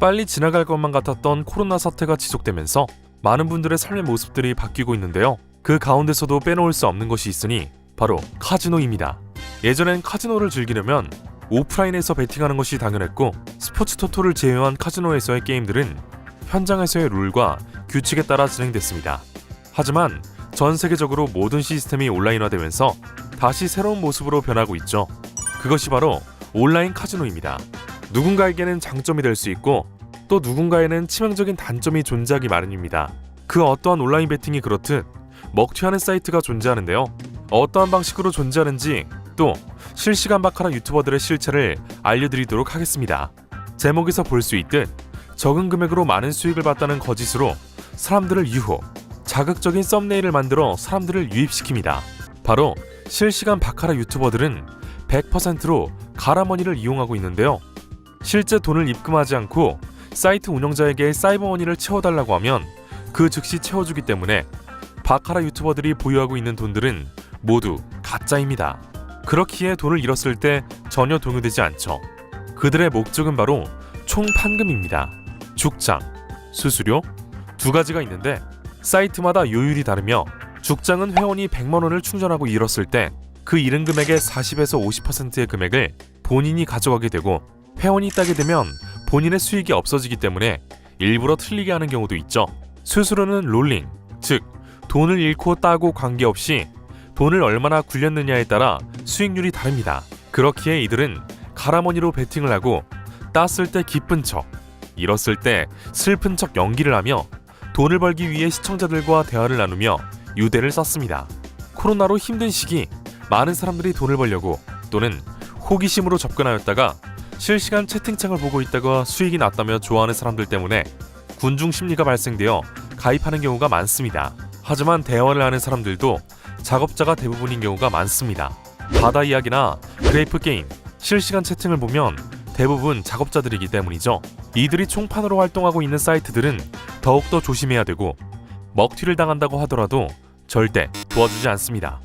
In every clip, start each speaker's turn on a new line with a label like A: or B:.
A: 빨리 지나갈 것만 같았던 코로나 사태가 지속되면서 많은 분들의 삶의 모습들이 바뀌고 있는데요. 그 가운데서도 빼놓을 수 없는 것이 있으니 바로 카지노입니다. 예전엔 카지노를 즐기려면 오프라인에서 베팅하는 것이 당연했고 스포츠 토토를 제외한 카지노에서의 게임들은 현장에서의 룰과 규칙에 따라 진행됐습니다. 하지만 전 세계적으로 모든 시스템이 온라인화되면서 다시 새로운 모습으로 변하고 있죠. 그것이 바로 온라인 카지노입니다. 누군가에게는 장점이 될 수 있고 또 누군가에는 치명적인 단점이 존재하기 마련입니다. 그 어떠한 온라인 베팅이 그렇듯 먹튀하는 사이트가 존재하는데요. 어떠한 방식으로 존재하는지 또 실시간 바카라 유튜버들의 실체를 알려드리도록 하겠습니다. 제목에서 볼 수 있듯 적은 금액으로 많은 수익을 봤다는 거짓으로 사람들을 유혹, 자극적인 썸네일을 만들어 사람들을 유입시킵니다. 바로 실시간 바카라 유튜버들은 100%로 가라머니를 이용하고 있는데요. 실제 돈을 입금하지 않고 사이트 운영자에게 사이버 머니를 채워달라고 하면 그 즉시 채워주기 때문에 바카라 유튜버들이 보유하고 있는 돈들은 모두 가짜입니다. 그렇기에 돈을 잃었을 때 전혀 동요되지 않죠. 그들의 목적은 바로 총 판금입니다. 죽장, 수수료 두 가지가 있는데 사이트마다 요율이 다르며 죽장은 회원이 100만 원을 충전하고 잃었을 때 그 잃은 금액의 40에서 50%의 금액을 본인이 가져가게 되고 회원이 따게 되면 본인의 수익이 없어지기 때문에 일부러 틀리게 하는 경우도 있죠. 수수료는 롤링, 즉 돈을 잃고 따고 관계없이 돈을 얼마나 굴렸느냐에 따라 수익률이 다릅니다. 그렇기에 이들은 가라머니로 베팅을 하고 땄을 때 기쁜 척, 잃었을 때 슬픈 척 연기를 하며 돈을 벌기 위해 시청자들과 대화를 나누며 유대를 썼습니다. 코로나로 힘든 시기 많은 사람들이 돈을 벌려고 또는 호기심으로 접근하였다가 실시간 채팅창을 보고 있다가 수익이 났다며 좋아하는 사람들 때문에 군중 심리가 발생되어 가입하는 경우가 많습니다. 하지만 대화를 하는 사람들도 작업자가 대부분인 경우가 많습니다. 바다 이야기나 그레이프 게임, 실시간 채팅을 보면 대부분 작업자들이기 때문이죠. 이들이 총판으로 활동하고 있는 사이트들은 더욱더 조심해야 되고 먹튀를 당한다고 하더라도 절대 도와주지 않습니다.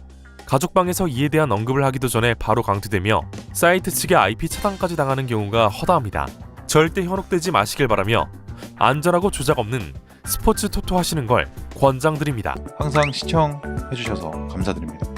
A: 가족방에서 이에 대한 언급을 하기도 전에 바로 강퇴되며 사이트 측의 IP 차단까지 당하는 경우가 허다합니다. 절대 현혹되지 마시길 바라며 안전하고 조작 없는 스포츠 토토 하시는 걸 권장드립니다.
B: 항상 시청해주셔서 감사드립니다.